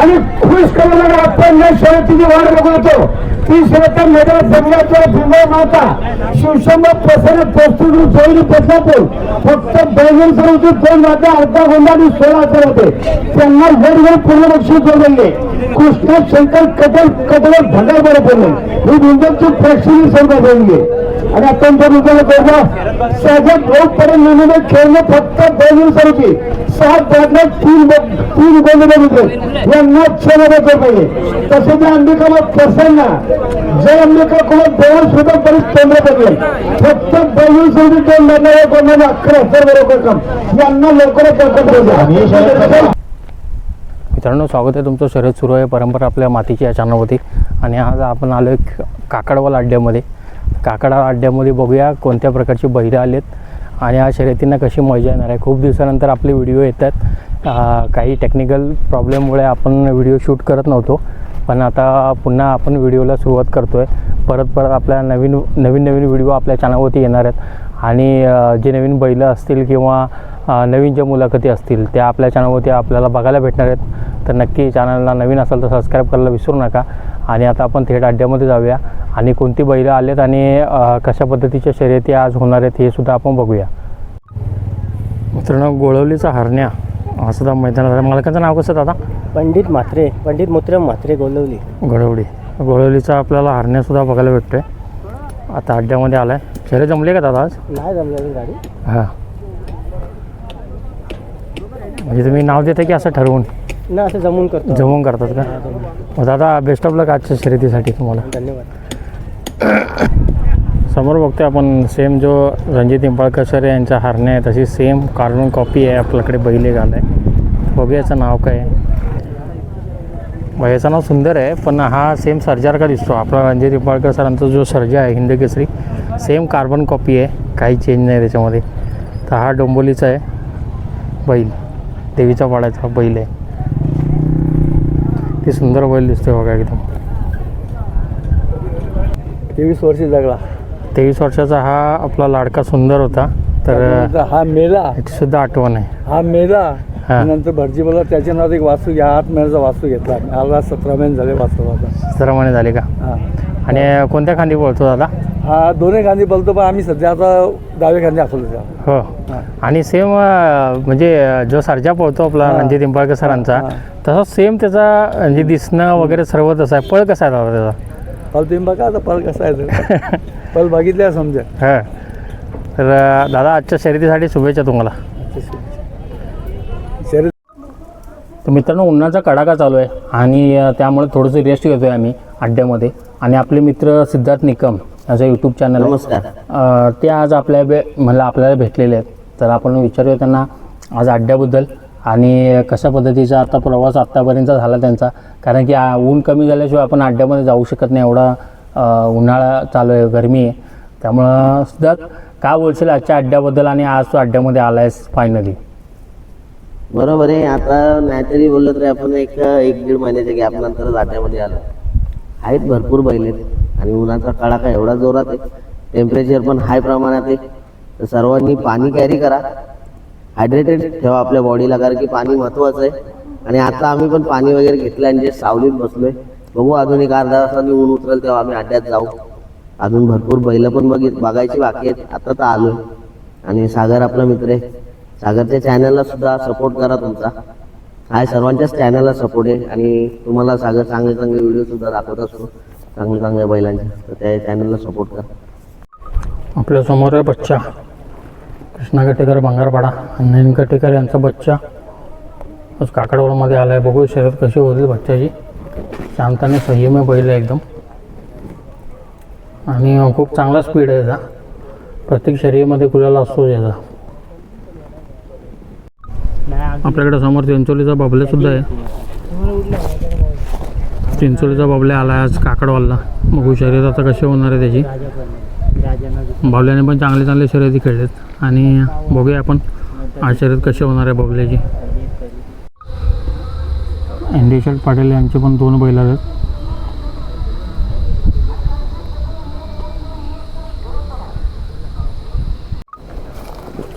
आणि खुश करून आपण या शर्यतीची वाट बघतो ती शर्यत मैदानात जमल्याच्या भीमा माता शिवशंभ प्रसन्न प्रस्तुत जोडी बदलापूर फक्त बैजन सरुची दोन माता अर्धा गोंडा आणि सोळा हजार होते. त्यांना वेगवेगळे पूर्ण बक्षीस जोडले कृष्ण शंकर कटल कटवर भंगार बरं पडले. ही बिंदूची प्रेक्षणीय संख्या बनली आणि आपण जर बघा सहजग लोक पर्यंत निर्णय खेळणं फक्त बैगन सरुची सात बदला तीन तीन गोंडे बघितले यांना हजार पाहिजे तसे त्या अंबिकाला प्रसन्न जय अंबिका कुमार देवा सुद्धा बरीच केंद्र बदलेल फक्त बैगन सरुची दोन लढणाऱ्या गोंडाने अकरा हजार बरोबर काम. यांना लवकरात लवकर पाहिजे मित्रांनो स्वागत आहे तुमचं. शर्यत सुरू आहे परंपरा आपल्या मातीची या चॅनलवरती आणि आज आपण आलो आहे काकडवाल अड्ड्यामध्ये. काकडा अड्ड्यामध्ये बघूया कोणत्या प्रकारची बैलं आलेत. आणि या शर्यतींना कशी मजा येणार आहे. खूप दिवसानंतर आपले व्हिडिओ येतात. काही टेक्निकल प्रॉब्लेममुळे आपण व्हिडिओ शूट करत नव्हतो. पण आता पुन्हा आपण व्हिडिओला सुरुवात करतो आहे परत परत आपल्या नवीन नवीन नवीन व्हिडिओ आपल्या चॅनलवरती येणार आहेत. आणि जे नवीन बैलं असतील किंवा नवीन ज्या मुलाखती असतील त्या आपल्या चॅनलवरती आपल्याला बघायला भेटणार आहेत. तर नक्की चॅनलला नवीन असेल तर सबस्क्राईब करायला विसरू नका. आणि आता आपण थेट अड्ड्यामध्ये जाऊया. आणि कोणती बैलं आलेत आणि कशा पद्धतीच्या शर्यती आज होणार आहेत हे सुद्धा आपण बघूया. मित्रांनो गोळवलीचा हरण्या सुद्धा मैदानात आहे. मालकाचं नाव कसं दादा? पंडित म्हात्रे पंडित मुत्रम म्हात्रे गोलवली गोळवली. गोळवलीचा आपल्याला हरण्यासुद्धा बघायला भेटतोय. आता अड्ड्यामध्ये आला आहे शर्यत जमले का दादा आज? नाही जमलेली गाडी. हां. म्हणजे तुम्ही नाव देता की असं ठरवून? ना असं जमून करतो. जमवून करतात का? मग दादा बेस्ट ऑफ लक आजच्या शर्यतीसाठी तुम्हाला. धन्यवाद. समोर बघतोय आपण सेम जो रणजित निंबाळकर सर यांच्या हरणे आहे तशी सेम कार्बन कॉपी आहे आपल्याकडे बैल आला आहे बघूया याचं नाव काय आहे. याचं नाव सुंदर आहे पण हा सेम सर्जासारखा दिसतो? आपला रणजित निंबाळकर सरांचा जो सर्जा आहे Hind Kesari same carbon copy आहे काही चेंज नाही त्याच्यामध्ये. तर हा डोंबोलीचा आहे बैल. देवीचा पाड्याचा बैल आहे. ते सुंदर बैल दिसतोय बघा एकदम. तेवीस वर्षी जगला. तेवीस वर्षाचा हा आपला लाडका सुंदर होता. तर हा मेला. सुद्धा आठवण आहे. हा मेला. नंतर भटजी बोला त्याच्या नावात एक वास्तू घ्या आठ महिन्याचा वास्तू घेतला. आला सतरा महिने झाले वास्तू आता सरमाने झाले का? आणि कोणत्या खांदी बोलतो दादा? हा दोन्ही खांदी बोलतो पण आम्ही सध्या आता डावे खांदी त्याला. हो. आणि सेम म्हणजे जो सर्जा पळतो आपला. रणजित निंबाळकर सरांचा. तसा सेम त्याचा म्हणजे दिसणं वगैरे सर्व तसं आहे. पळ कसा आहे दादा त्याचा? पल तुम्ही बघा आता पल कसा आहे तो. पल बघितल्या समजा. हा. तर दादा आजच्या शर्यतीसाठी शुभेच्छा तुम्हाला शरीर तर मित्रांनो उन्हाचा कडाका चालू आहे आणि त्यामुळे थोडंसं रेस्ट घेतो आहे आम्ही अड्ड्यामध्ये. आणि आपले मित्र सिद्धार्थ निकम याचा यूट्यूब चॅनल नमस्कार. ते आज आपल्या बे म्हणलं आपल्याला भेटलेले आहेत. तर आपण विचारूया त्यांना आज अड्ड्याबद्दल आणि कशा पद्धतीचा आता प्रवास आत्तापर्यंत झाला त्यांचा. कारण की ऊन कमी झाल्याशिवाय आपण अड्ड्यामध्ये जाऊ शकत नाही. एवढा उन्हाळा चालू आहे गरमी आहे. त्यामुळं सिद्धार्थ काय बोलशील आजच्या अड्ड्याबद्दल आणि आज तू अड्ड्यामध्ये आला आहेस फायनली बरोबर आहे. आता नाहीतरी बोललं तरी आपण एक एक दीड महिन्याच्या गॅप नंतर जाट्यामध्ये आलो. आहेत भरपूर बैल आहेत. आणि उन्हाचा कडाका एवढा जोरात आहे. टेम्परेचर पण हाय प्रमाणात आहे. तर सर्वांनी पाणी कॅरी करा. हायड्रेटेड ठेवा आपल्या बॉडीला कारण की पाणी महत्त्वाचं आहे. आणि आता आम्ही पण पाणी वगैरे घेतलं आणि जे सावलीत बसलोय. बघू अजून एक अर्धा तासांनी ऊन उतरेल तेव्हा आम्ही अड्ड्यात जाऊ. अजून भरपूर बैलं पण बघित बघायची बाकी आहेत. आता तर आलो आणि सागर आपला मित्र आहे. सागरच्या चॅनलला सुद्धा सपोर्ट करा तुमचा. हाय सर्वांच्याच चॅनलला सपोर्ट आहे. आणि तुम्हाला सागर चांगले चांगले व्हिडिओ सुद्धा दाखवत असतो. चांगल्या चांगल्या बैलांचे. तर त्या चॅनलला सपोर्ट करा. आपल्यासमोर आहे बच्चा. कृष्णा कटेकर भंगारपाडा. आणि नयन कटेकर यांचा बच्चा. आज काकडवाडमध्ये आला आहे बघू शर्यत कशी होतील बच्चाची. शांताने आहे बैल आहे एकदम. आणि खूप चांगला स्पीड आहे याचा प्रत्येक शरीरमध्ये कुल्याला असतो याचा. आपल्याकडे समोर चिंचोलीचा बाबल्या सुद्धा आहे. चिंचोलीचा बाबल्या आला आहे आज काकडवालला. बघू शर्यत आता कशी होणार आहे त्याची. बाबल्याने पण चांगले चांगले शर्यती खेळलेत. आणि बघूया आपण आज शर्यत कशी होणार आहे बाबल्याची. इंडिशट पाटील यांचे पण दोन बैल आहेत.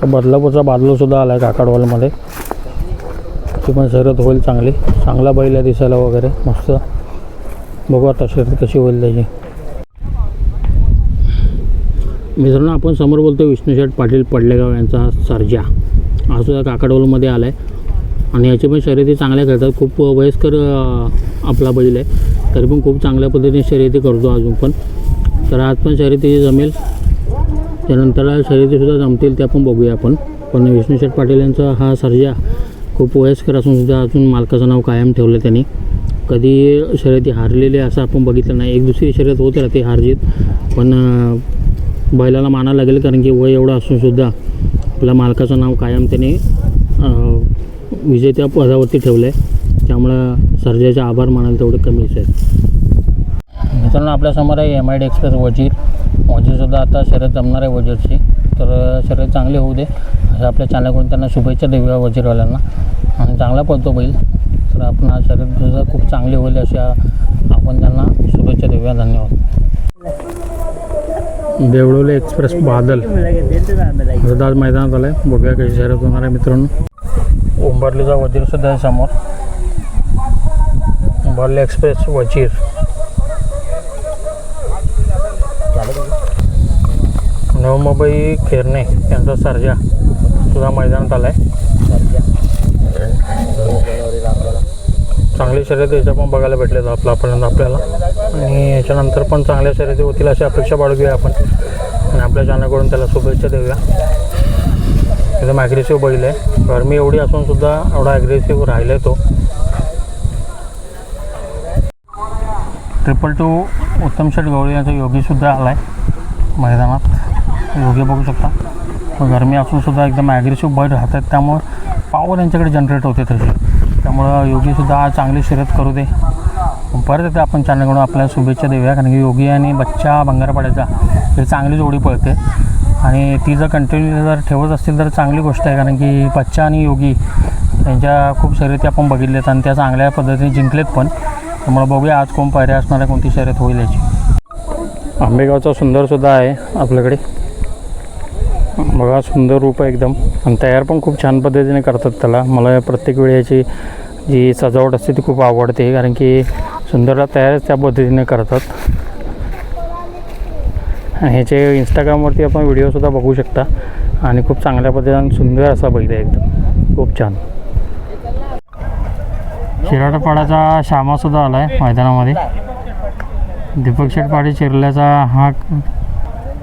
बदलापूरचा बादलो सुद्धा आला आहे काकडवालमध्ये. ती पण शर्यत होईल चांगली. चांगला बैल आहे दिसायला वगैरे. मस्त. बघू आता शर्यत कशी होईल त्याची. मित्रांनो आपण समोर बोलतो विष्णुशेठ पाटील पडलेगाव यांचा हा सर्जा. हा सुद्धा काकडोलमध्ये आला आहे आणि याची पण शर्यती चांगल्या खेळतात. खूप वयस्कर आपला बैल आहे. तरी पण खूप चांगल्या पद्धतीने शर्यती करतो अजून पण. तर आज पण शर्यती जमेल. त्यानंतर शर्यतीसुद्धा जमतील त्या पण बघूया आपण. पण विष्णुशेठ पाटील यांचा हा सर्जा खूप वयस्कर असून सुद्धा अजून मालकाचं नाव कायम ठेवलं त्यांनी. कधी शर्यती हारलेली असं आपण बघितलं नाही. एक दुसरी शर्यत होते राहते हारजीत. पण बैलाला मानावं लागेल कारण की वय एवढं असून सुद्धा आपल्या मालकाचं नाव कायम त्याने विजेत्या पदावरती ठेवलं आहे त्यामुळं सर्जाचे आभार मानायला तेवढे कमीच आहेत मित्रांनो आपल्यासमोर आहे M I D express Wazir. वजीरसुद्धा आता शर्यत जमणार आहे वजीरची. तर शर्यत चांगली होऊ दे. असं आपल्या चॅनलकडून त्यांना शुभेच्छा देऊया वजीरवाल्यांना. आणि चांगला पळतो बैल. तर आपण शर्यत सुद्धा खूप चांगली होईल अशा आपण त्यांना शुभेच्छा देऊया. धन्यवाद. देवळोली एक्सप्रेस बादल. आज मैदानात आलं आहे बघूया कशी शर्यत होणार आहे मित्रांनो. उंबरलीचा वजीर सुद्धा आहे समोर. उंबरली एक्सप्रेस वजीर. नवमुंबई खेरणे यांचा सर्जा. सुद्धा मैदानात आला आहे चांगली शर्यती याच्या पण बघायला भेटले आपल्यापर्यंत आपल्याला आणि याच्यानंतर पण चांगल्या शर्यती होतील अशी अपेक्षा बाळगूया आपण. आणि आपल्या चॅनलकडून त्याला शुभेच्छा देऊया. एकदम ॲग्रेसिव्ह बैल आहे. गरमी एवढी असून सुद्धा एवढा ॲग्रेसिव्ह राहिला आहे तो. ट्रिपल टू उत्तम शेठ गवळी यांचा योगीसुद्धा आला आहे मैदानात. योगी बघू शकता. गरमी असूनसुद्धा एकदम ॲग्रेसिव्ह बर्ड राहतात. त्यामुळं पावर यांच्याकडे जनरेट होते तशी त्यामुळं योगीसुद्धा आज चांगली शर्यत करू दे. परत येते आपण चॅनलकडून आपल्याला शुभेच्छा देऊया. कारण की योगी आणि बच्चा भंगारपाड्याचा ही चांगली जोडी पळते. आणि ती जर कंटिन्यू जर ठेवत असतील तर चांगली गोष्ट आहे. कारण की बच्चा आणि योगी यांच्या खूप शर्यती आपण बघितल्यात आणि त्या चांगल्या पद्धतीने जिंकलेत पण. त्यामुळे बघूया आज कोण पायऱ्या असणार आहे कोणती शर्यत होईल याची. आंबेगावचा सुंदरसुद्धा आहे आपल्याकडे. बघा सुंदर रूप आहे एकदम. आणि तयार पण खूप छान पद्धतीने करतात त्याला. मला प्रत्येक वेळी याची जी सजावट असते ती खूप आवडते कारण की सुंदरला तयारच त्या पद्धतीने करतात. आणि ह्याचे इंस्टाग्रामवरती आपण व्हिडिओसुद्धा बघू शकता. आणि खूप चांगल्या पद्धतीने सुंदर असा बैल आहे एकदम. खूप छान. शिराटपाडाचा श्यामासुद्धा आला आहे मैदानामध्ये. दीपक शेटपाडी चिरल्याचा हा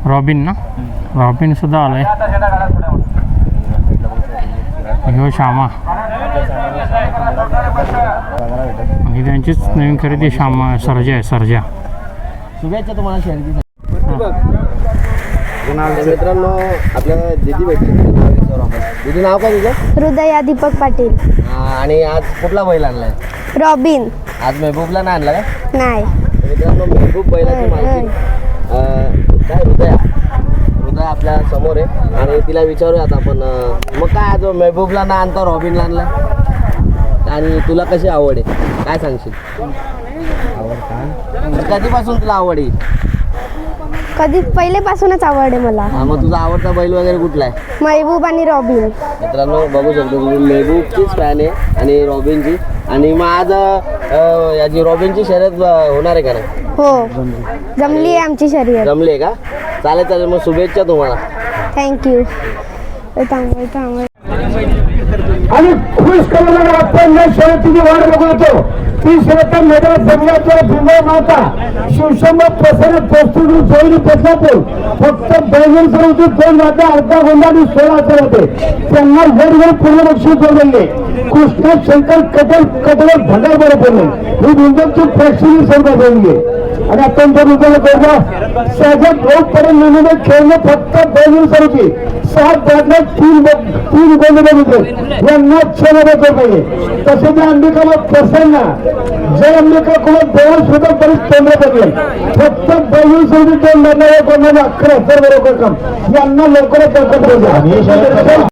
रॉबिन ना रॉबिन सुद्धा आलाय ह्यो श्यामा आणि त्यांचीच नवीन खरेदी श्यामा सर्जा आहे सर्जा शुभेच्छा तुम्हाला शर्यती मित्रांनो आपल्याला दिदी भेटली. दिदी नाव काय तुझं? हृदया दीपक पाटील. हा, आणि आज कुठला बैल आणलाय? रॉबिन आज मेहबूबला नाही आणला का? नाही. तर मित्रांनो मेहबूब बैलाची माहिती. काय हृदया? हृदय आपल्यासमोर आहे. आणि तिला विचारूयात आपण अं, मग काय आज मेहबूबला ना आणता रॉबिनला आणलाय आणि तुला कशी आवड आहे? काय सांगशील? आवड कधीपासून तुला आवड आहे? कधी पहिलेपासूनच आवड आहे मला. हा, मग तुझा आवडता बैल वगैरे कुठला आहे? महबूब आणि रॉबिन. मित्रांनो बघू शकतो तुम्ही मेहबूबचीच फॅन आहे आणि रॉबिनची. आणि मग आज अं, याची रॉबिनची शर्यत अं, होणार आहे का नाही? हो जमली आहे आमची शर्यत. जमली आहे का? चालेल चालेल मग शुभेच्छा तुम्हाला. थँक्यू थांबव थांबव आणि खुश करून आपण शर्यतीची वाट बघत होतो ती शर्यत मैदानात जमल्याच्या माता शिवशंभर प्रसन्न पोस्टून जोईली बदलापूर फक्त बैगन सुरू दोन वाटा अर्धा गोंदा सोळा असे होते. त्यांना वेगवेगळे पूर्ण बक्षीस कृष्ण शंकर कटल कटल भंगार बरोबर ही बिंदूची प्रेक्षणीय सर्व जोडली आणि आपण जर विचार करतो सहजग रोग पर्यंत नमुने खेळणं फक्त दोन दिवसांची सात बॅटला तीन तीन गोल होते. यांना क्षमता कर पाहिजे तसे त्या अंबिकाला प्रसन्न जय अंबिका कुणा देवा सुद्धा बरीच केंद्र पडले. फक्त बैल सोडून दोन बॅटला एक अकरा हजार बरोबर काम. यांना लवकरच लवकर पाहिजे